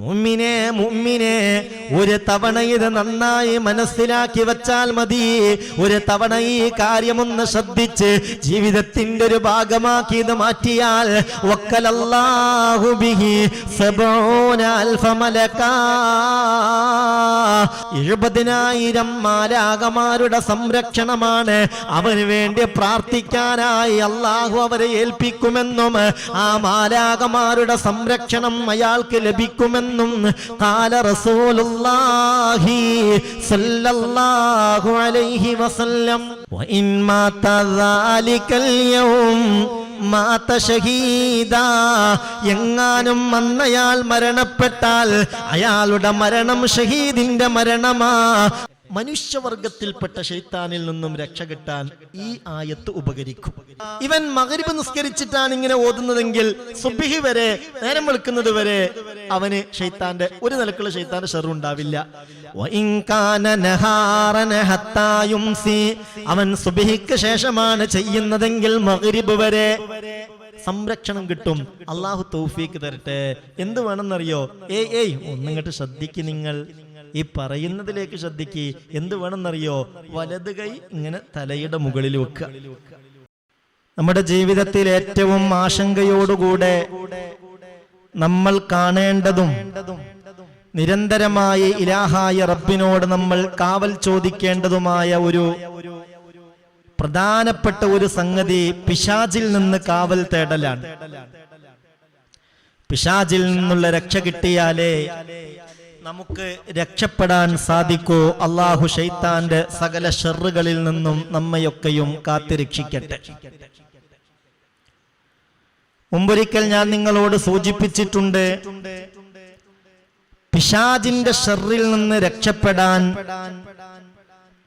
മുമ്മിനെ മുമ്മിനെ ഒരു തവണ ഇത് നന്നായി മനസ്സിലാക്കി വച്ചാൽ മതി ഒരു തവണ ഈ കാര്യമൊന്ന് ശ്രദ്ധിച്ച് ജീവിതത്തിന്റെ ഒരു ഭാഗമാക്കി ഇത് മാറ്റിയാൽ. എഴുപതിനായിരം മാലാകമാരുടെ സംരക്ഷണമാണ് അവന് വേണ്ടി പ്രാർത്ഥിക്കാനായി അള്ളാഹു അവരെ ഏൽപ്പിക്കുമെന്നും ആ മാലാകമാരുടെ സംരക്ഷണം അയാൾക്ക് ലഭിക്കുമെന്നും കാല റസൂലുള്ളാഹി സല്ലല്ലാഹു അലൈഹി വസല്ലം. വ ഇൻ മാത ദാലികൽ യൗം എങ്ങാനും അന്നയാൾ മരണപ്പെട്ടാൽ അയാളുടെ മരണം ഷഹീദിന്റെ മരണമാ. മനുഷ്യവർഗത്തിൽപ്പെട്ട ഷെയ്ത്താനിൽ നിന്നും രക്ഷ കിട്ടാൻ ഈ ആയത്ത് ഉപകരിക്കും. ഇവൻ മകരിബ് നിസ്കരിച്ചിട്ടാണ് ഇങ്ങനെ ഓതുന്നതെങ്കിൽ സുബിഹി വരെ നേരം വെളുക്കുന്നത് വരെ അവന് ഷെയ്ത്താന്റെ ഒരു നിലക്കുള്ള ഷെയ്ത്താന്റെ ഷെറു ഉണ്ടാവില്ല. അവൻ സുബിഹിക്ക് ശേഷമാണ് ചെയ്യുന്നതെങ്കിൽ മകരിബ് വരെ സംരക്ഷണം കിട്ടും. അള്ളാഹു തൗഫീക്ക് തരട്ടെ. എന്ത് വേണമെന്നറിയോ? ഏയ് ഏയ് ഒന്നിങ്ങോട്ട് ശ്രദ്ധിക്ക് നിങ്ങൾ. ഈ പറയുന്നതിലേക്ക് ശ്രദ്ധിക്ക്. എന്ത് വേണമെന്നറിയോ? വലത് കൈ ഇങ്ങനെ തലയുടെ മുകളിൽ വെക്കുക. നമ്മുടെ ജീവിതത്തിൽ ഏറ്റവും ആശങ്കയോടുകൂടെ നമ്മൾ കാണേണ്ടതും നിരന്തരമായി ഇലാഹായ റബ്ബിനോട് നമ്മൾ കാവൽ ചോദിക്കേണ്ടതുമായ ഒരു പ്രധാനപ്പെട്ട ഒരു സംഗതി പിശാചിൽ നിന്ന് കാവൽ തേടലാണ്. പിശാചിൽ നിന്നുള്ള രക്ഷ കിട്ടിയാലേ നമുക്ക് രക്ഷപ്പെടാൻ സാധിക്കൂ. അള്ളാഹു ഷെയ്ത്താന്റെ സകല ഷെറുകളിൽ നിന്നും നമ്മയൊക്കെയും കാത്തിരക്ഷിക്കട്ടെ. മുമ്പൊരിക്കൽ ഞാൻ നിങ്ങളോട് സൂചിപ്പിച്ചിട്ടുണ്ട് പിശാജിന്റെ ഷെറിൽ നിന്ന് രക്ഷപ്പെടാൻ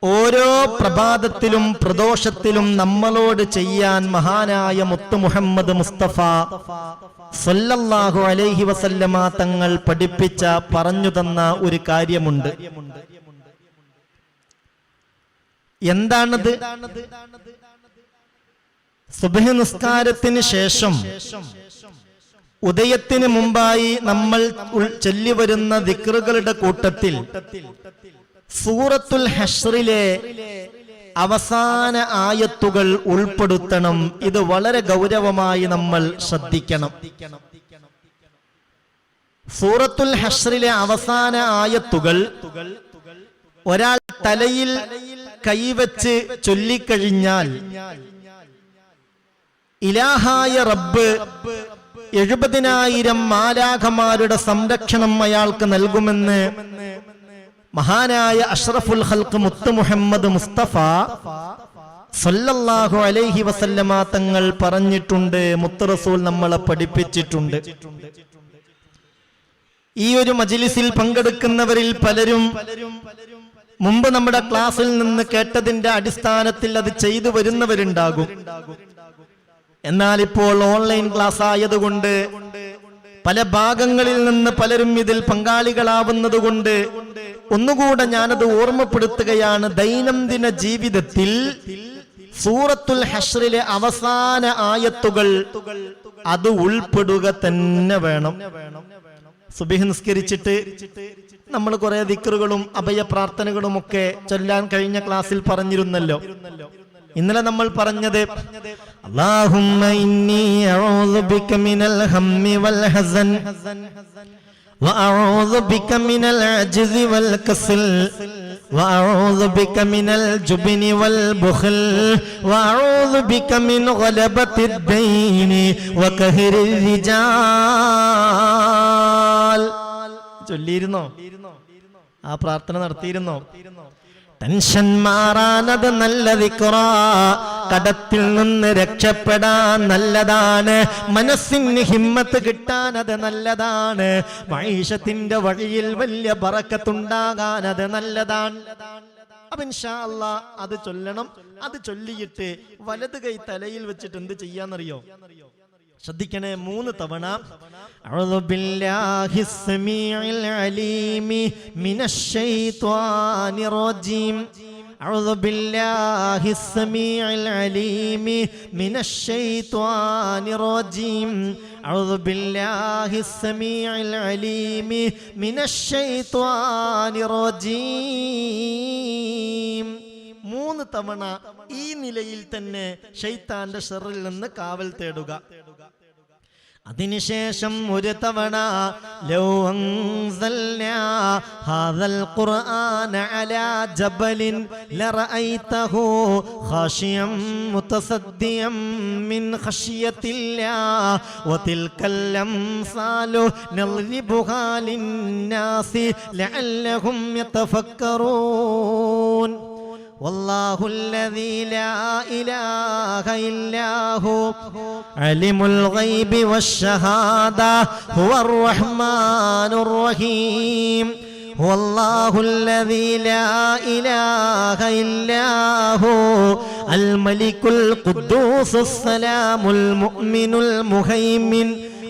ഓരോ പ്രഭാതത്തിലും പ്രദോഷത്തിലും നമ്മളോട് ചെയ്യാൻ മഹാനായ മുത്തു മുഹമ്മദ് മുസ്തഫ സല്ലല്ലാഹു അലൈഹി വസല്ലമ തങ്ങൾ പഠിപ്പിച്ച പറഞ്ഞു തന്ന ഒരു കാര്യമുണ്ട്. എന്താണത്? സുബഹ നിസ്കാരത്തിന് ശേഷം ഉദയത്തിന് മുമ്പായി നമ്മൾ ചൊല്ലിവരുന്ന ദിക്റുകളുടെ കൂട്ടത്തിൽ സൂറത്തുൽ ഹഷ്റിലെ അവസാന ആയത്തുകൾ ഉൾപ്പെടുത്തണം. ഇത് വളരെ ഗൗരവമായി നമ്മൾ ശ്രദ്ധിക്കണം. സൂറത്തുൽ ഹഷ്റിലെ അവസാന ആയത്തുകൾ ഒരാൾ തലയിൽ കൈവച്ച് ചൊല്ലിക്കഴിഞ്ഞാൽ ഇലാഹായ റബ്ബ് എഴുപതിനായിരം മാലാഖമാരുടെ സംരക്ഷണം അയാൾക്ക് നൽകുമെന്ന് മഹാനായ അഷ്റഫുൽ ഹൽക്ക് മുത്ത് മുഹമ്മദ് മുസ്തഫ സല്ലല്ലാഹു അലൈഹി വസല്ലമ തങ്ങൾ പറഞ്ഞിട്ടുണ്ട് മുത്ത് റസൂൽ നമ്മളെ പഠിപ്പിച്ചിട്ടുണ്ട്. ഈ ഒരു മജിലിസിൽ പങ്കെടുക്കുന്നവരിൽ പലരും മുമ്പ് നമ്മുടെ ക്ലാസ്സിൽ നിന്ന് കേട്ടതിന്റെ അടിസ്ഥാനത്തിൽ അത് ചെയ്തു വരുന്നവരുണ്ടാകും. എന്നാൽ ഇപ്പോൾ ഓൺലൈൻ ക്ലാസ് ആയതുകൊണ്ട് പല ഭാഗങ്ങളിൽ നിന്ന് പലരും ഇതിൽ പങ്കാളികളാവുന്നത് കൊണ്ട് ഒന്നുകൂടെ ഞാനത് ഓർമ്മപ്പെടുത്തുകയാണ്. ദൈനംദിന ജീവിതത്തിൽ സൂറത്തുൽ ഹഷ്റിലെ അവസാന ആയത്തുകൾ അത് ഉൾപ്പെടുക തന്നെ വേണം. സുബിഹ് നിസ്കരിച്ചിട്ട് നമ്മൾ കുറെ ദിക്കറുകളും അഭയ പ്രാർത്ഥനകളും ഒക്കെ ചൊല്ലാൻ കഴിഞ്ഞ ക്ലാസ്സിൽ പറഞ്ഞിരുന്നല്ലോ. ഇന്നലെ നമ്മൾ പറഞ്ഞത് അല്ലാഹുമ്മ ഇന്നി അഊദു ബിക മിനൽ ഹമ്മി വൽ ഹസൻ وأعوذ بك من العجز والكسل وأعوذ بك من الجبن والبخل وأعوذ بك من غلبة الدين وكهر الرجال ചൊല്ലിയിരുന്നോ ആ പ്രാർത്ഥന നടത്തിയിരുന്നോ ടെൻഷൻ മാറാനത് നല്ല ദിക്റാ കടത്തിൽ നിന്ന് രക്ഷപ്പെടാൻ നല്ലതാണ്. മനസ്സിന് ഹിമ്മത്ത് കിട്ടാൻ അത് നല്ലതാണ്. മൈഷത്തിന്റെ വഴിയിൽ വലിയ പറക്കത്തുണ്ടാകാൻ അത് നല്ലതാണ് അത് ചൊല്ലണം. അത് ചൊല്ലിയിട്ട് വലത് കൈ തലയിൽ വെച്ചിട്ട് എന്ത് ചെയ്യാന്നറിയോ? ശ്രദ്ധിക്കണേ മൂന്ന് തവണ أعوذ بالله السميع العليم من الشيطان الرجيم أعوذ بالله السميع العليم من الشيطان الرجيم أعوذ بالله السميع العليم من الشيطان الرجيم മൂന്ന് തവണ ഈ നിലയിൽ തന്നെ ഷെയ്ത്താന്റെ ഷെറിൽ നിന്ന് കാവൽ തേടുക അതിനുശേഷം ഒരു തവണ ഹാദൽ ഖുർആന ജബലിൻ ലറഅയ്തഹു മിൻ ലഅല്ലഹും യതഫക്കറൂൻ. والله الذي لا إله إلا هو علم الغيب والشهادة هو الرحمن الرحيم هو الله الذي لا إله إلا هو الملك القدوس السلام المؤمن المهيمن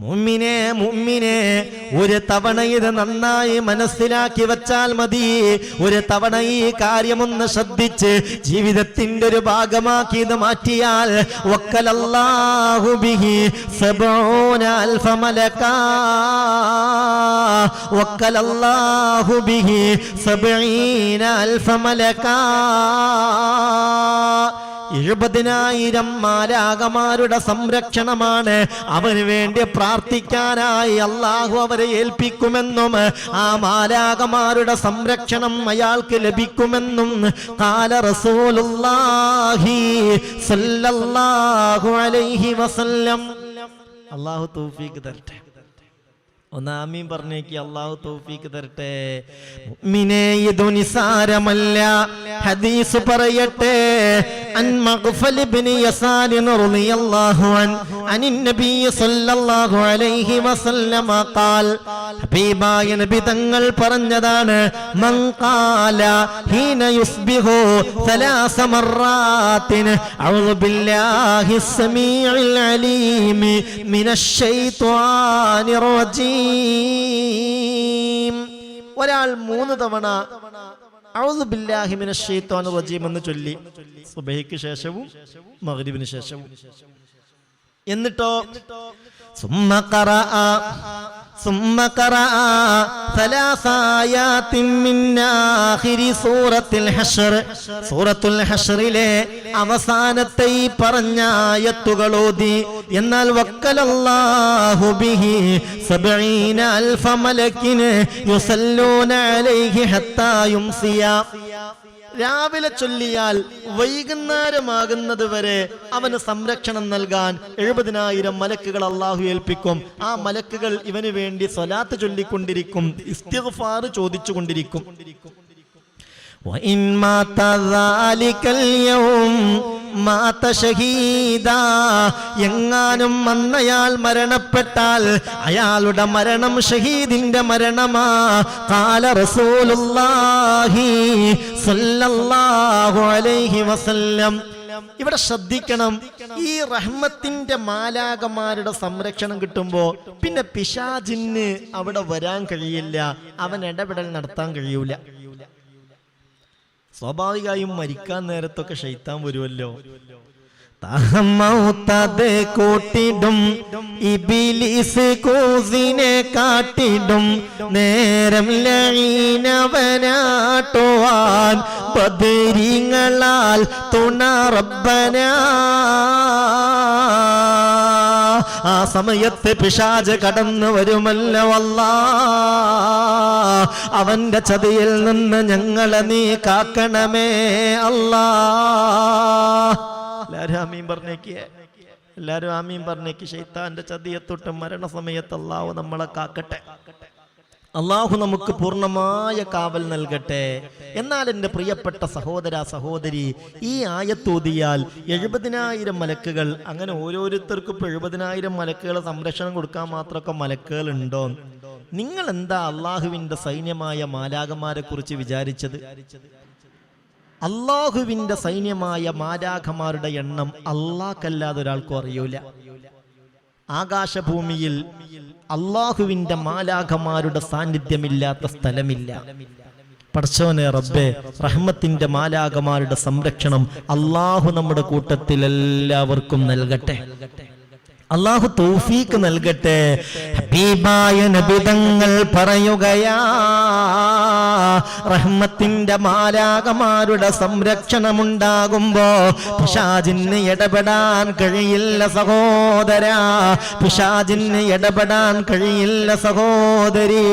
മുമ്മിനെ മുമ്മിനെ ഒരു തവണ ഇത് നന്നായി മനസ്സിലാക്കി വച്ചാൽ മതി. ഒരു തവണ ഈ കാര്യമൊന്ന് ശ്രദ്ധിച്ച് ജീവിതത്തിന്റെ ഒരു ഭാഗമാക്കി ഇത് മാറ്റിയാൽ വക്കലല്ലാഹു ബിഹി എഴുപതിനായിരം മാലാകമാരുടെ സംരക്ഷണമാണ്. അവന് വേണ്ടി പ്രാർത്ഥിക്കാനായി അള്ളാഹു അവരെ ഏൽപ്പിക്കുമെന്നും ആ മാലാകമാരുടെ സംരക്ഷണം അയാൾക്ക് ലഭിക്കുമെന്നും കാല റസൂലുള്ളാഹി സല്ലല്ലാഹു അലൈഹി വസല്ലം. അള്ളാഹു തൗഫീഖ് തരട്ടെ. ഒന്ന് ആമീൻ പറഞ്ഞേക്ക് അള്ളാഹു തൗഫീക്ക് തരട്ടെ മുഅ്മിനേ ഇതു നിസാരമല്ല ഹദീസ് പറയട്ടെ അൻ മഗ്ഫൽ ഇബ്നു യസാർ റളിയല്ലാഹു അൻ അനിൻ നബി സല്ലല്ലാഹു അലൈഹി വസല്ലമ ഖാൽ ഹബീബായ നബി തങ്ങൾ പറഞ്ഞതാണ് മൻ ഖാല ഹീന യുസ്ബിഹു ثلاث مرات أعوذ بالله السميع العليم من الشيطان الرجيم റജീം ഒരാൾ മൂന്ന് തവണ റജീം എന്ന് ചൊല്ലി. സുബഹിക്ക് ശേഷവും മഗ്രിബിന് ശേഷവും. എന്നിട്ടോ? സുമ്മ ثم قرأ ثلاث آيات من آخر سورة الحشر അവസാനത്തെ ഈ പറഞ്ഞ ആയത്തുകൾ ഓതി. എന്നാൽ വക്കലല്ലാഹു ബിഹി സബഈന അൽഫ മലക്കിന് യുസല്ലൂന അലൈഹി ഹത്താ യുംസിയ. രാവിലെ ചൊല്ലിയാൽ വൈകുന്നേരമാകുന്നത് വരെ അവന് സംരക്ഷണം നൽകാൻ എഴുപതിനായിരം മലക്കുകൾ അള്ളാഹു ഏൽപ്പിക്കും ആ മലക്കുകൾ ഇവന് വേണ്ടി സ്വലാത്ത് ചൊല്ലിക്കൊണ്ടിരിക്കും ഇസ്തിഗ്ഫാർ ചോദിച്ചുകൊണ്ടിരിക്കും وإن مات ذلك اليوم മാത ഷഹീദ എങ്ങാനും അന്നയാൾ മരണപ്പെട്ടാൽ അയാളുടെ മരണം ഷഹീദിന്റെ മരണമാ. കാല റസൂലുല്ലാഹി അലൈഹി വസല്ലം. ഇവിടെ ശ്രദ്ധിക്കണം ഈ റഹ്മത്തിന്റെ മാലാകമാരുടെ സംരക്ഷണം കിട്ടുമ്പോ പിന്നെ പിശാജിന് അവിടെ വരാൻ കഴിയില്ല അവൻ ഇടപെടൽ നടത്താൻ കഴിയൂല. സ്വാഭാവികമായും മരിക്കാൻ നേരത്തൊക്കെ ഷെയ്ത്താൻ വരുമല്ലോ. തഹമൗത്തത് കൂട്ടിടും ഇബിലിസ് കൂസിനെ കാട്ടിടും നേരം ലൈനവനാട്ടുവാൻ ബദരീങ്ങളാൽ തുണ റബ്ബന. ആ സമയത്ത് പിശാജ് കടന്നു വരുമല്ലോ അല്ലാ. അവന്റെ ചതിയിൽ നിന്ന് ഞങ്ങളെ നീ കാക്കണമേ അല്ലാ. എല്ലാരും ആമീൻ പറഞ്ഞേക്കിയേ എല്ലാരും ആമീൻ പറഞ്ഞേക്ക്. ശൈത്താന്റെ ചതിയെ തൊട്ട് മരണസമയത്ത് അള്ളാഹു നമ്മളെ കാക്കട്ടെ. അള്ളാഹു നമുക്ക് പൂർണമായ കാവൽ നൽകട്ടെ. എന്നാൽ എന്റെ പ്രിയപ്പെട്ട സഹോദര സഹോദരി ഈ ആയത്തോതിയാൽ എഴുപതിനായിരം മലക്കുകൾ അങ്ങനെ ഓരോരുത്തർക്കും ഇപ്പോൾ എഴുപതിനായിരം മലക്കുകളെ സംരക്ഷണം കൊടുക്കാൻ മാത്രമൊക്കെ മലക്കുകൾ ഉണ്ടോ നിങ്ങൾ എന്താ അള്ളാഹുവിന്റെ സൈന്യമായ മാലാകന്മാരെ കുറിച്ച് വിചാരിച്ചത്? അള്ളാഹുവിന്റെ സൈന്യമായ മാലാഖമാരുടെ എണ്ണം അള്ളാഹ്ക്കല്ലാതെ ഒരാൾക്കും അറിയൂല. ആകാശഭൂമിയിൽ അള്ളാഹുവിന്റെ മാലാഖമാരുടെ സാന്നിധ്യമില്ലാത്ത സ്ഥലമില്ല. പടച്ചോനെ റബ്ബെ റഹ്മത്തിന്റെ മാലാഖമാരുടെ സംരക്ഷണം അള്ളാഹു നമ്മുടെ കൂട്ടത്തിൽ എല്ലാവർക്കും നൽകട്ടെ. അള്ളാഹു തൗഫീക്ക് നൽകട്ടെ. ഹബീബായ നബിതങ്ങൾ പറയുകയാ റഹ്മത്തിന്റെ മാലാകമാരുടെ സംരക്ഷണമുണ്ടാകുമ്പോ പിശാജിന് ഇടപെടാൻ കഴിയില്ല സഹോദര. പിശാജിന് ഇടപെടാൻ കഴിയില്ല സഹോദരി.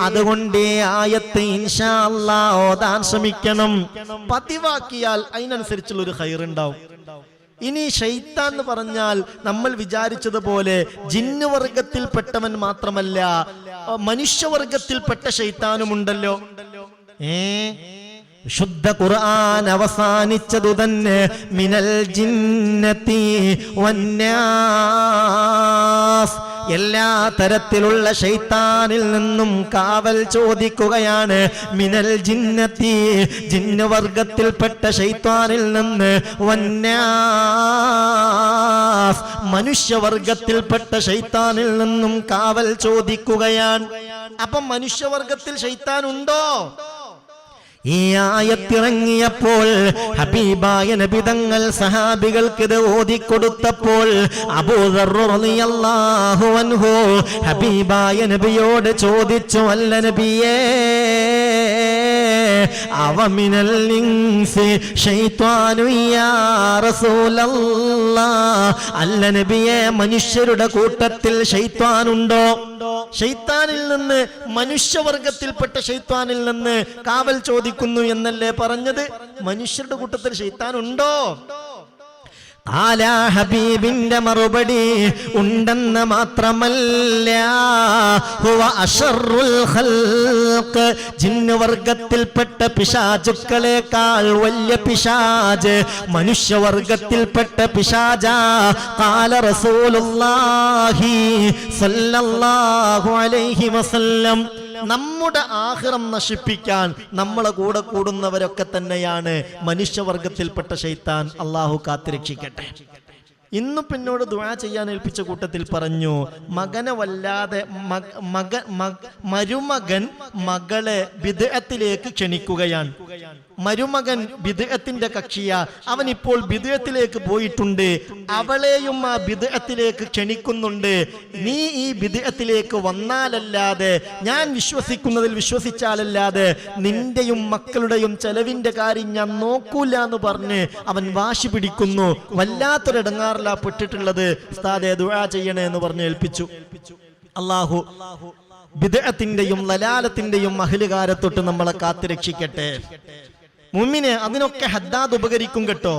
അതുകൊണ്ട് ആയത്ത് ഇൻഷാ അല്ലാ ഓതാൻ ശ്രമിക്കണം. പതിവാക്കിയാൽ അതിനനുസരിച്ചുള്ള ഒരു ഹൈറുണ്ടാവും ഇനി ഷെയ്ത്താൻ എന്ന് പറഞ്ഞാൽ നമ്മൾ വിചാരിച്ചതുപോലെ ജിന്നുവർഗത്തിൽപ്പെട്ടവൻ മാത്രമല്ല മനുഷ്യവർഗത്തിൽപ്പെട്ട ഷെയ്ത്താനുമുണ്ടല്ലോ ഏ? ശുദ്ധ ഖുർആൻ അവസാനിച്ചതു തന്നെ മിനൽ ജിന്നത്തി വന്നാസ് എല്ലാ തരത്തിലുള്ള ഷൈത്താനിൽ നിന്നും കാവൽ ചോദിക്കുകയാണ്. മിനൽ ജിന്നത്തി ജിന്നവർഗത്തിൽപ്പെട്ട ഷൈത്താനിൽ നിന്ന്. വന്നാസ് മനുഷ്യവർഗത്തിൽപ്പെട്ട ഷൈത്താനിൽ നിന്നും കാവൽ ചോദിക്കുകയാണ്. അപ്പം മനുഷ്യവർഗത്തിൽ ഷെയ്ത്താൻ ഉണ്ടോ ഈ ആയത്തിറങ്ങിയപ്പോൾ ഹബീബായ നബിതങ്ങൾ സഹാബികൾക്ക് ഇത് ഓതിക്കൊടുത്തപ്പോൾ അബൂദർഹു അൻഹു ഹബീബായ നബിയോട് ചോദിച്ചു അല്ല നബിയേ അവമിനൽ ഇൻസി റസൂലല്ലാ. അല്ല നബിയെ മനുഷ്യരുടെ കൂട്ടത്തിൽ ശൈത്വാനുണ്ടോ? ഷെയ്ത്താനിൽ നിന്ന് മനുഷ്യവർഗത്തിൽപ്പെട്ട ഷെയ്ത്താനിൽ നിന്ന് കാവൽ ചോദിക്കുന്നു എന്നല്ലേ പറഞ്ഞത്? മനുഷ്യരുടെ കൂട്ടത്തിൽ ഷെയ്ത്താൻ ഉണ്ടോ ആലാ ഹബീബിന്റെ മറുപടി ഉണ്ടെന്ന് മാത്രമല്ല. ജിന്നുവർഗത്തിൽപ്പെട്ട പിശാചുക്കളെക്കാൾ വലിയ പിശാജ് മനുഷ്യവർഗത്തിൽപ്പെട്ട പിശാജ. കാല റസൂലുള്ളാഹി സല്ലല്ലാഹു അലൈഹി വസല്ലം. നമ്മുടെ ആഹ്റം നശിപ്പിക്കാൻ നമ്മളെ കൂടെ കൂടുന്നവരൊക്കെ തന്നെയാണ് മനുഷ്യവർഗത്തിൽപ്പെട്ട ശൈത്താൻ. അള്ളാഹു കാത്തിരക്ഷിക്കട്ടെ. ഇന്നു പിന്നോട് ദുആ ചെയ്യാൻ ഏൽപ്പിച്ച കൂട്ടത്തിൽ പറഞ്ഞു മകനെ വല്ലാതെ മക- മക മക- മരുമകൻ മകളെ വിദേഹത്തിലേക്ക് ക്ഷണിക്കുകയാണ്. മരുമകൻ വിദേഹത്തിന്റെ കക്ഷിയ. അവൻ ഇപ്പോൾ വിദേഹത്തിലേക്ക് പോയിട്ടുണ്ട്. അവളെയും ആ വിദേഹത്തിലേക്ക് ക്ഷണിക്കുന്നുണ്ട്. നീ ഈ വിദേഹത്തിലേക്ക് വന്നാലല്ലാതെ ഞാൻ വിശ്വസിക്കുന്നതിൽ വിശ്വസിച്ചാലല്ലാതെ നിന്റെയും മക്കളുടെയും ചെലവിന്റെ കാര്യം ഞാൻ നോക്കൂല എന്ന് പറഞ്ഞ് അവൻ വാശി പിടിക്കുന്നു. വല്ലാത്തൊരിടങ്ങാറിലാ പെട്ടിട്ടുള്ളത് ഉസ്താദെ ദുആ ചെയ്യണേ എന്ന് പറഞ്ഞ് ഏൽപ്പിച്ചു. അള്ളാഹു വിദേഹത്തിന്റെയും ലലാലത്തിന്റെയും അഹലുകാരെ തൊട്ട് നമ്മളെ കാത്തുരക്ഷിക്കട്ടെ മുമ്മിന് അതിനൊക്കെ ഹദ്ദാദ് ഉപകരിക്കും കേട്ടോ.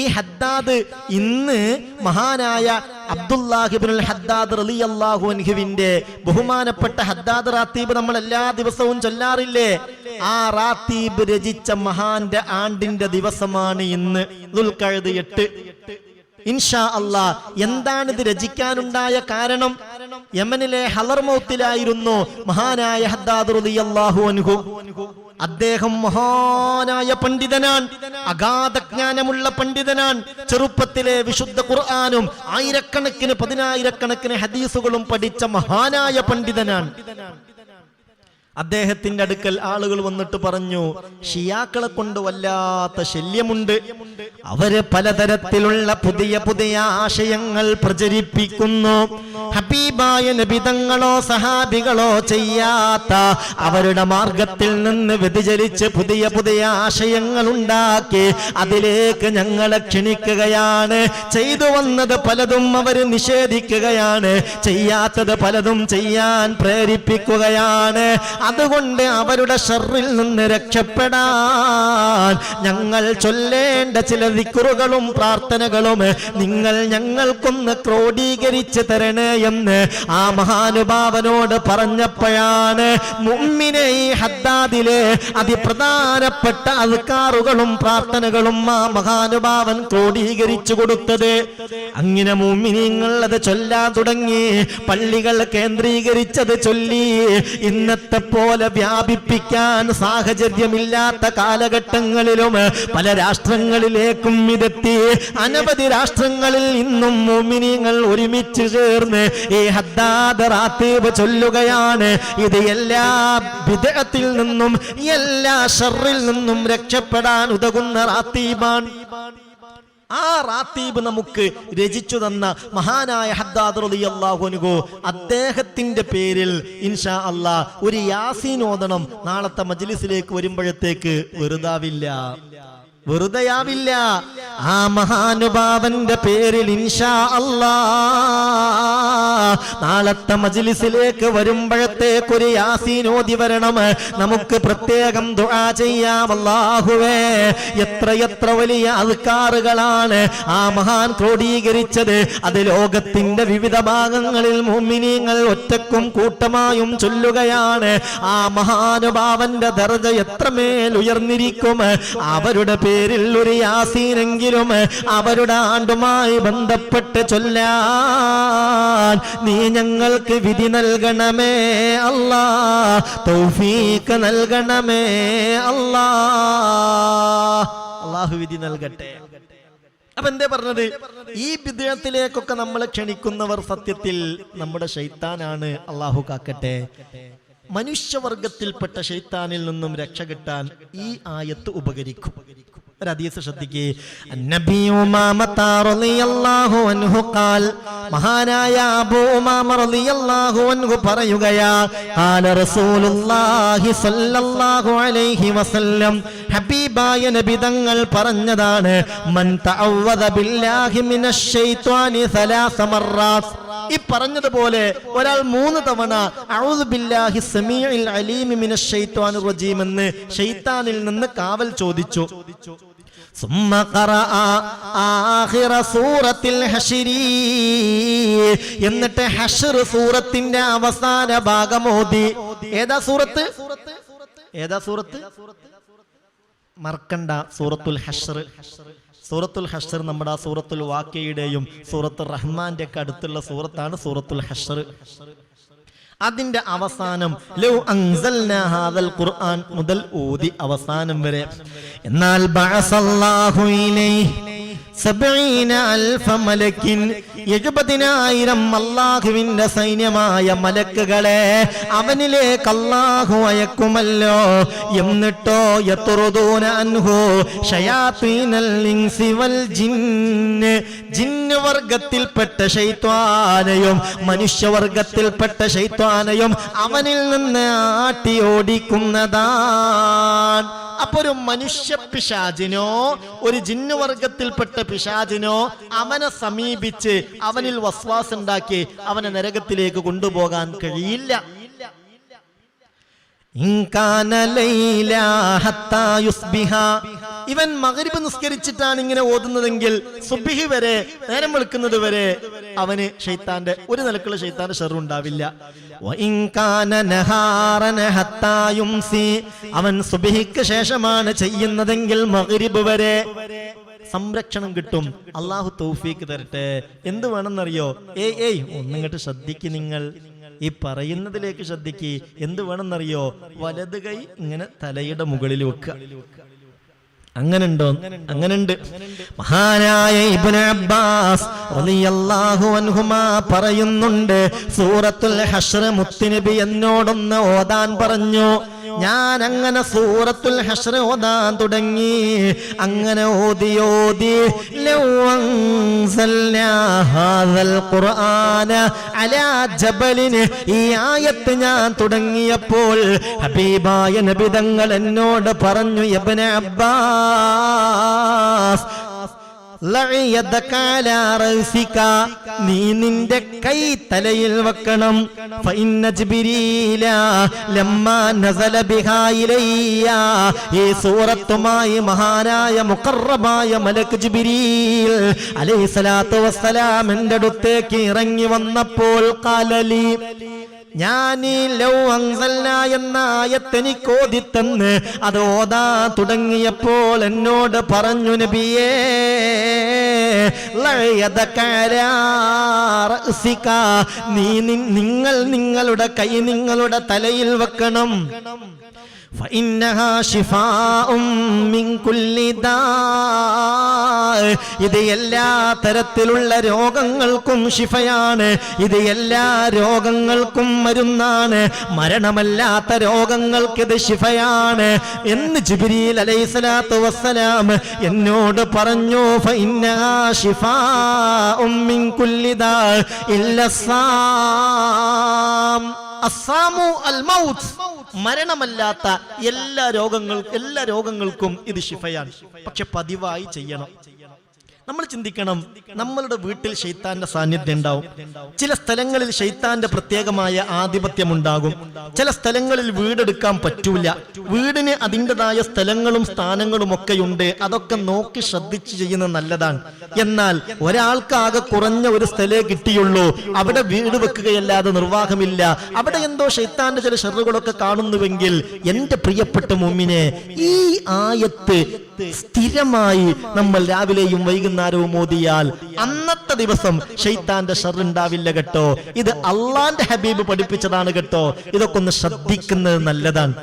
ഈ ഹദ്ദാദ് ഇന്ന് മഹാനായ അബ്ദുല്ലാഹിബിനുൽ ഹദ്ദാദ് റളിയല്ലാഹു അൻഹുവിന്റെ ബഹുമാനപ്പെട്ട ഹദ്ദാദ് റാത്തീബ് നമ്മൾ എല്ലാ ദിവസവും ചൊല്ലാറില്ലേ? ആ റാത്തീബ് രചിച്ച മഹാന്റെ ആണ്ടിന്റെ ദിവസമാണ് ഇന്ന് ദുൽഖഅദ് എട്ട്. ഇൻഷാ അല്ലാ എന്താണ് ഇത് രചിക്കാനുണ്ടായ കാരണം? യമനിലെ ഹലർമൗത്തിലായിരുന്നു മഹാനായ ഹദ്ദാദ് റളിയല്ലാഹു അൻഹു. അദ്ദേഹം മഹാനായ പണ്ഡിതനാണ് അഗാധജ്ഞാനമുള്ള പണ്ഡിതനാണ് ചെറുപ്പത്തിലെ വിശുദ്ധ ഖുർആാനും ആയിരക്കണക്കിന് പതിനായിരക്കണക്കിന് ഹദീസുകളും പഠിച്ച മഹാനായ പണ്ഡിതനാണ് അദ്ദേഹത്തിന്റെ അടുക്കൽ ആളുകൾ വന്നിട്ട് പറഞ്ഞു ഷിയാക്കളെ കൊണ്ട് വല്ലാത്ത ശല്യമുണ്ട്. അവർ പലതരത്തിലുള്ള പുതിയ പുതിയ ആശയങ്ങൾ പ്രചരിപ്പിക്കുന്നു. ഹബീബായ നബിതങ്ങളോ സഹാബികളോ ചെയ്യാത്ത അവരുടെ മാർഗത്തിൽ നിന്ന് വ്യതിചലിച്ച് പുതിയ പുതിയ ആശയങ്ങൾ ഉണ്ടാക്കി അതിലേക്ക് ഞങ്ങളെ ക്ഷണിക്കുകയാണ്. ചെയ്തു വന്നത് പലതും അവർ നിഷേധിക്കുകയാണ്. ചെയ്യാത്തത് പലതും ചെയ്യാൻ പ്രേരിപ്പിക്കുകയാണ്. അതുകൊണ്ട് അവരുടെ ഷെറിൽ നിന്ന് രക്ഷപ്പെടാൻ ഞങ്ങൾ ചൊല്ലേണ്ട ചില വിക്കുറുകളും പ്രാർത്ഥനകളും നിങ്ങൾ ഞങ്ങൾക്കൊന്ന് ക്രോഡീകരിച്ച് തരണേ എന്ന് ആ മഹാനുഭാവനോട് പറഞ്ഞപ്പോഴാണ് മുമ്മിനെ ഈ ഹദ്ദാദിലെ അതിപ്രധാനപ്പെട്ട അൽക്കാറുകളും പ്രാർത്ഥനകളും ആ മഹാനുഭാവൻ ക്രോഡീകരിച്ചു കൊടുത്തത്. അങ്ങനെ മുമ്മിനിങ്ങൾ അത് ചൊല്ലാൻ തുടങ്ങി പള്ളികൾ കേന്ദ്രീകരിച്ചത് ചൊല്ലി ഇന്നത്തെ പോലെ വ്യാപിപ്പിക്കാൻ സാഹചര്യമില്ലാത്ത കാലഘട്ടങ്ങളിലും പല രാഷ്ട്രങ്ങളിലേക്കും ഇതെത്തി. അനവധി രാഷ്ട്രങ്ങളിൽ ഇന്നും മോമിനിയങ്ങൾ ഒരുമിച്ച് ചേർന്ന് ഈ ഹദ്ദാദ് റാത്തീബ് ചൊല്ലുകയാണ്. ഇത് എല്ലാ വിദേഹത്തിൽ നിന്നും എല്ലാ ഷറിൽ നിന്നും രക്ഷപ്പെടാൻ ഉതകുന്ന റാത്തീബാണ്. ആ റാത്തീബ് നമുക്ക് രചിച്ചു തന്ന മഹാനായ ഹദ്ദാദ് റളിയല്ലാഹു അൻഹു അദ്ദേഹത്തിന്റെ പേരിൽ ഇൻഷാ അല്ലാ ഒരു യാസീൻ ഓതണം നാളത്തെ മജ്ലിസിലേക്ക് വരുമ്പോഴത്തേക്ക് വെറുതാവില്ല. വെറുതെയാവില്ല. ആ മഹാനുഭാവന്റെ പേരിൽ ഇൻഷാ അല്ലാ നാളത്തെ മജിലിസിലേക്ക് വരുമ്പോഴത്തേക്ക് ഒരു യാസീൻ ഓതി വരണം. നമുക്ക് പ്രത്യേകം ദുആ ചെയ്യാം. അല്ലാഹുവേ എത്ര വലിയ അൽക്കാറുകളാണ് ആ മഹാൻ ക്രോഡീകരിച്ചത്. അത് ലോകത്തിന്റെ വിവിധ ഭാഗങ്ങളിൽ മുമ്മിനീങ്ങൾ ഒറ്റക്കും കൂട്ടമായും ചൊല്ലുകയാണ്. ആ മഹാനുഭാവന്റെ ദർജ എത്രമേൽ ഉയർന്നിരിക്കും? അവരുടെ പേരിൽ ഒരു യാസീനെങ്കിലും അവരുടെ ആണ്ടുമായി ബന്ധപ്പെട്ട് ചൊല്ലാൻ നീ ഞങ്ങൾക്ക് വിധി നൽകണമേ അല്ലാ. തൗഫീക്ക് നൽകണമേ അല്ലാ. അള്ളാഹു വിധി നൽകട്ടെ. അപ്പൊ എന്തേ പറഞ്ഞത്? ഈ വിദ്യത്തിലേക്കൊക്കെ നമ്മളെ ക്ഷണിക്കുന്നവർ സത്യത്തിൽ നമ്മുടെ ഷെയ്ത്താനാണ് അള്ളാഹു കാക്കട്ടെ. മനുഷ്യവർഗത്തിൽപ്പെട്ട ഷെയ്ത്താനിൽ നിന്നും രക്ഷ കിട്ടാൻ ഈ ആയത്ത് ഉപകരിക്കും. ഒരു ഹദീസ് ശ്രദ്ധിക്കേ. അന്നബി ഉമാമത്ത റളിയല്ലാഹു അൻഹു ഖാൽ മഹാനായ അബൂ ഉമാമ റളിയല്ലാഹു അൻഹു പറയുകയാ ഖാല റസൂലുള്ളാഹി സ്വല്ലല്ലാഹു അലൈഹി വസല്ലം ഹബീബായ നബി തങ്ങൾ പറഞ്ഞതാണ് മൻ തഅവദ ബില്ലാഹി മിനശ് ശൈത്വാനി സലാസ മർറാത്ത് ഈ പറഞ്ഞതുപോലെ ഒരാൾ മൂന്ന് തവണ എന്ന് ഷെയ്ത്താനിൽ നിന്ന് കാവൽ ചോദിച്ചു. എന്നിട്ട് സൂറത്തിന്റെ അവസാന ഭാഗം ഓതി. ഏതാ സൂറത്ത്? ഏതാ സൂറത്ത്? മറക്കണ്ട സൂറത്തുൽ ഹഷർ ഹഷർ സൂറത്തുൽ ഹഷർ നമ്മുടെ ആ സൂറത്തുൽ വാക്കയുടെയും സൂറത്തുൽ റഹ്മാന്റെ ഒക്കെ അടുത്തുള്ള സൂറത്താണ് സൂറത്തുൽ ഹഷർ. അതിന്റെ അവസാനം ലൗ അൻസൽനാ ഹാദൽ ഖുർആൻ മുതൽ ഊതി അവസാനം വരെ. എന്നാൽ ബഅസല്ലാഹു ഇലൈഹി എഴുപതിനായിരം അള്ളാഹുവിന്റെ സൈന്യമായ മലക്കുകളെ അവനിലേക്ക് അള്ളാഹു അയക്കുമല്ലോ. എന്നിട്ടോ യത്തുറുദൂന അൻഹു ഷയാത്തീനൽ ഇൻസി വൽ ജിന്ന്. ജിന്ന് വർഗത്തിൽപ്പെട്ട ശൈത്വാനയും മനുഷ്യവർഗത്തിൽപ്പെട്ട ശൈത്വാനയും അവനിൽ നിന്ന് ആട്ടി ഓടിക്കുന്നതാണ് അപ്പൊ ഒരു മനുഷ്യ പിശാചിനോ ഒരു ജിന്നുവർഗത്തിൽപ്പെട്ട പിശാചിനോ അവനെ സമീപിച്ച് അവനിൽ വസ്വാസ് ഉണ്ടാക്കി അവനെ നരകത്തിലേക്ക് കൊണ്ടുപോകാൻ കഴിയില്ല ഇൻകാന ലൈല ഹത്താ യുസ്ബിഹ. ഇവൻ മകരിബ് നിസ്കരിച്ചിട്ടാണ് ഇങ്ങനെ ഓതുന്നതെങ്കിൽ സുബിഹി വരെ നേരം വെളുക്കുന്നത് വരെ അവന് ഷെയ്ത്താന്റെ ഒരു നിലക്കുള്ള ഷെയ്ത്താന്റെ ഷെറു ഉണ്ടാവില്ല. അവൻ സുബിഹിക്ക് ശേഷമാണ് ചെയ്യുന്നതെങ്കിൽ മകരിബ് വരെ സംരക്ഷണം കിട്ടും. അള്ളാഹു തൗഫീക്ക് തരട്ടെ. എന്ത് വേണമെന്നറിയോ? ഏയ് ഏയ് ഒന്നിങ്ങോട്ട് ശ്രദ്ധിക്ക് നിങ്ങൾ. ഈ പറയുന്നതിലേക്ക് ശ്രദ്ധിക്ക്. എന്ത് വേണമെന്നറിയോ? വലത് കൈ ഇങ്ങനെ തലയുടെ മുകളിൽ വെക്കുക. അങ്ങനുണ്ടോ? അങ്ങനുണ്ട്. മഹാനായ ഇബ്നു അബ്ബാസ് റളിയല്ലാഹു അൻഹുമാ പറയുന്നുണ്ട് സൂറത്തുൽ ഹഷ്ർ മുത്തുനബി എന്നോടൊന്ന് ഓതാൻ പറഞ്ഞു. ഞാൻ അങ്ങനെ സൂറത്തുൽ ഹഷർ ഓതാൻ തുടങ്ങി അങ്ങനെ ഓതി ഓതി ഈ ആയത്ത് ഞാൻ തുടങ്ങിയപ്പോൾ ഹബീബായ നബിതങ്ങൾ എന്നോട് പറഞ്ഞു ഇബ്നു അബ്ബാസ്. നീ നിന്റെ കൈ തലയിൽ വെക്കണം. ഈ സൂറത്തുമായി മഹാനായ മുക്കറമായ മലക് ജിബ്രീൽ അലൈസലാത്തു വസ്സലാം എന്റെ അടുത്തേക്ക് ഇറങ്ങി വന്നപ്പോൾ കാലലി ഞാൻ ഈ ലൗ എന്ന ആയത്തെനിക്ക് ഓതിത്തന്ന് അത് ഓതാ തുടങ്ങിയപ്പോൾ എന്നോട് പറഞ്ഞു നബിയേ. നീ നിങ്ങൾ നിങ്ങളുടെ കൈ നിങ്ങളുടെ തലയിൽ വെക്കണം فإنها شفاء من كل داء ഇത് എല്ലാ തരത്തിലുള്ള രോഗങ്ങൾക്കും ശിഫയാണ്. ഇത് എല്ലാ രോഗങ്ങൾക്കും മരുന്നാണ്. മരണമല്ലാത്ത രോഗങ്ങൾക്ക് ഇത് ശിഫയാണ്. എന്ന് ജിബിരിയിൽ അലൈഹി സ്വലാത്തു വസ്സലാം എന്നോട് പറഞ്ഞു ഇല്ലസാം അസാമു അൽ الموت മരണമല്ലാത്ത എല്ലാ രോഗങ്ങൾക്കും എല്ലാ രോഗങ്ങൾക്കും ഇത് ശിഫയാണ്. പക്ഷെ പതിവായി ചെയ്യണം. നമ്മൾ ചിന്തിക്കണം നമ്മളുടെ വീട്ടിൽ ഷെയ്ത്താന്റെ സാന്നിധ്യം ഉണ്ടാവും. ചില സ്ഥലങ്ങളിൽ ഷെയ്ത്താന്റെ പ്രത്യേകമായ ആധിപത്യം ഉണ്ടാകും. ചില സ്ഥലങ്ങളിൽ വീടെടുക്കാൻ പറ്റൂല. വീടിന് അതിന്റെതായ സ്ഥലങ്ങളും സ്ഥാനങ്ങളും ഒക്കെ ഉണ്ട് അതൊക്കെ നോക്കി ശ്രദ്ധിച്ച് ചെയ്യുന്നത് നല്ലതാണ്. എന്നാൽ ഒരാൾക്കാകെ കുറഞ്ഞ ഒരു സ്ഥലേ കിട്ടിയുള്ളൂ. അവിടെ വീട് വെക്കുകയല്ലാതെ നിർവാഹമില്ല. അവിടെ എന്തോ ഷെയ്ത്താന്റെ ചില ഷെറുകളൊക്കെ കാണുന്നുവെങ്കിൽ എന്റെ പ്രിയപ്പെട്ട മുമ്മിനെ ഈ ആയത്ത് സ്ഥിരമായി നമ്മൾ രാവിലെയും വൈകുന്നേരവും മോദിയാൽ അന്നത്തെ ദിവസം ഷെയ്ത്താന്റെ ഷറുണ്ടാവില്ല കേട്ടോ. ഇത് അള്ളാന്റെ ഹബീബ് പഠിപ്പിച്ചതാണ് കേട്ടോ. ഇതൊക്കെ ഒന്ന് ശ്രദ്ധിക്കുന്നത് നല്ലതാണ്.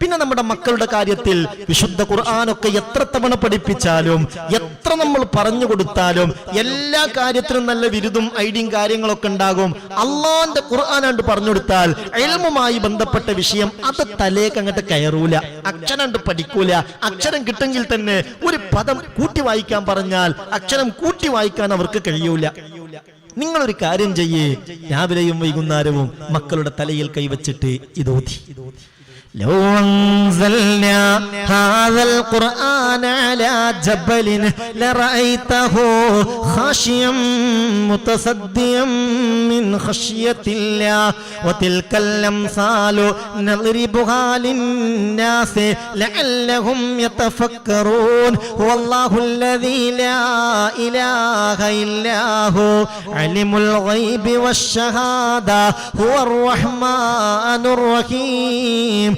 പിന്നെ നമ്മുടെ മക്കളുടെ കാര്യത്തിൽ വിശുദ്ധ ഖുർആാനൊക്കെ എത്ര തവണ പഠിപ്പിച്ചാലും എത്ര നമ്മൾ പറഞ്ഞു കൊടുത്താലും എല്ലാ കാര്യത്തിനും നല്ല വിരുദും ഐഡിയും കാര്യങ്ങളൊക്കെ ഉണ്ടാകും. അള്ളാന്റെ ഖുർആാനാണ്ട് പറഞ്ഞു കൊടുത്താൽ എൽമുമായി ബന്ധപ്പെട്ട വിഷയം അത് തലേക്ക് അങ്ങോട്ട് കയറൂല. അക്ഷരം പഠിക്കൂല. അക്ഷരം കിട്ടെങ്കിൽ തന്നെ ഒരു പദം കൂട്ടി വായിക്കാൻ പറഞ്ഞാൽ അക്ഷരം കൂട്ടി വായിക്കാൻ അവർക്ക് കഴിയൂല. നിങ്ങളൊരു കാര്യം ചെയ്യേ. രാവിലെയും വൈകുന്നേരവും മക്കളുടെ തലയിൽ കൈവച്ചിട്ട് ഇതോതി لو أنزلنا هذا القرآن على جبل لرأيته خاشيا متصديا من خشية الله. وتلك الأمثال نضربها للناس لعلهم يتفكرون. هو الله الذي لا إله إلا هو. علم الغيب والشهادة. هو الرحمن الرحيم.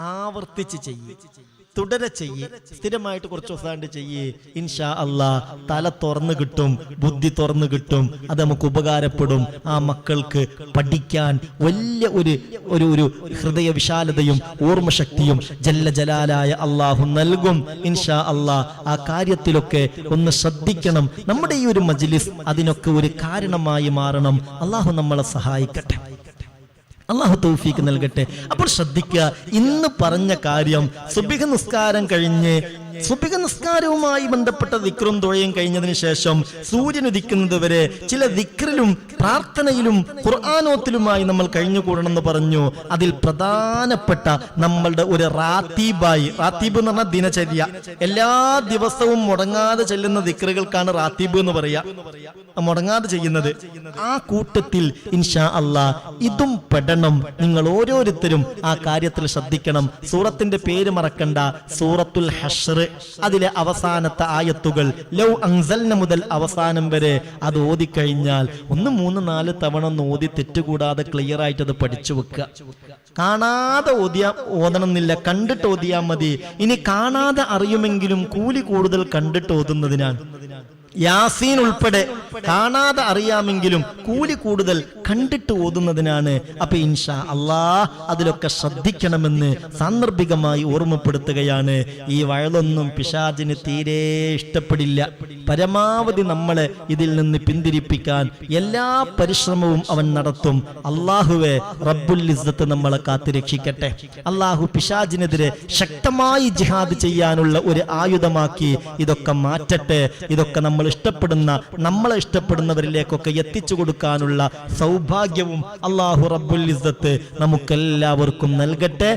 ആവർത്തിച്ച് ചെയ്യും. തുടരെ ചെയ്യ്. സ്ഥിരമായിട്ട് കുറച്ച് ദിവസമായിട്ട് ചെയ്യ്. ഇൻഷാ അല്ലാ തല തുറന്നു കിട്ടും ബുദ്ധി തുറന്നു കിട്ടും അത് നമുക്ക് ഉപകാരപ്പെടും. ആ മക്കൾക്ക് പഠിക്കാൻ വലിയ ഒരു ഒരു ഒരു ഹൃദയ വിശാലതയും ഓർമ്മശക്തിയും ജല്ല ജലാലായ അള്ളാഹു നൽകും. ഇൻഷാ അല്ലാ ആ കാര്യത്തിലൊക്കെ ഒന്ന് ശ്രദ്ധിക്കണം. നമ്മുടെ ഈ ഒരു മജ്ലിസ് അതിനൊക്കെ ഒരു കാരണമായി മാറണം. അള്ളാഹു നമ്മളെ സഹായിക്കട്ടെ. അള്ളാഹു തൗഫീക്ക് നൽകട്ടെ. അപ്പോൾ ശ്രദ്ധിക്കുക ഇന്ന് പറഞ്ഞ കാര്യം സുബിഹ നിസ്കാരം കഴിഞ്ഞ് സുബിഹ നിസ്കാരവുമായി ബന്ധപ്പെട്ട ദിക്റും തുഴയും കഴിഞ്ഞതിന് ശേഷം സൂര്യൻ ഉദിക്കുന്നത് വരെ ചില ദിക്റിലും പ്രാർത്ഥനയിലും ഖുർആാനോത്തിലുമായി നമ്മൾ കഴിഞ്ഞുകൂടണമെന്ന് പറഞ്ഞു. അതിൽ പ്രധാനപ്പെട്ട നമ്മളുടെ ഒരു റാത്തീബായി റാത്തീബ് എന്ന് പറഞ്ഞ ദിനചര്യ. എല്ലാ ദിവസവും മുടങ്ങാതെ ചെല്ലുന്ന ദിക്റുകൾക്കാണ് റാത്തീബ് എന്ന് പറയാ. മുടങ്ങാതെ ചെയ്യുന്നത്. ആ കൂട്ടത്തിൽ ഇൻഷാ അള്ളാ ഇതും പെടണം. നിങ്ങൾ ഓരോരുത്തരും ആ കാര്യത്തിൽ ശ്രദ്ധിക്കണം. സൂറത്തിന്റെ പേര് മറക്കണ്ട. സൂറത്തുൽ ഹഷർ അതിലെ അവസാനത്തെ ആയത്തുകൾ ലൗ അങ്സൽന മുതൽ അവസാനം വരെ അത് ഓതിക്കഴിഞ്ഞാൽ ഒന്ന് മൂന്ന് നാല് തവണ ഒന്ന് ഓതി തെറ്റുകൂടാതെ ക്ലിയർ ആയിട്ട് അത് പഠിച്ചു വെക്കുക. കാണാതെ ഓതിയാ ഓതണം എന്നില്ല കണ്ടിട്ട് ഓതിയാ മതി. ഇനി കാണാതെ അറിയുമെങ്കിലും കൂലി കൂടുതൽ കണ്ടിട്ട് ഓതുന്നതിനാണ്. യാസീൻ ഉൾപ്പെടെ കാണാതെ അറിയാമെങ്കിലും കൂലി കൂടുതൽ കണ്ടിട്ട് ഓതുന്നതിനാണ്. അപ്പൊ ഇൻഷാ അള്ളാഹ് അതിലൊക്കെ ശ്രദ്ധിക്കണമെന്ന് സാന്ദർഭികമായി ഓർമ്മപ്പെടുത്തുകയാണ്. ഈ വയലൊന്നും പിശാചിന് തീരെ ഇഷ്ടപ്പെടില്ല. പരമാവധി നമ്മളെ ഇതിൽ നിന്ന് പിന്തിരിപ്പിക്കാൻ എല്ലാ പരിശ്രമവും അവൻ നടത്തും. അള്ളാഹുവെ റബ്ബുൽ ഇസ്സത്ത് നമ്മളെ കാത്തുരക്ഷിക്കട്ടെ. അള്ളാഹു പിശാജിനെതിരെ ശക്തമായി ജിഹാദ് ചെയ്യാനുള്ള ഒരു ആയുധമാക്കി ഇതൊക്കെ മാറ്റട്ടെ. ഇതൊക്കെ ഇഷ്ടപ്പെടുന്ന നമ്മളെ ഇഷ്ടപ്പെടുന്നവരിലേക്കൊക്കെ എത്തിച്ചു കൊടുക്കാനുള്ള സൗഭാഗ്യവും അള്ളാഹു റബ്ബുൽ ഇസ്സത്ത് നമുക്കെല്ലാവർക്കും നൽകട്ടെ.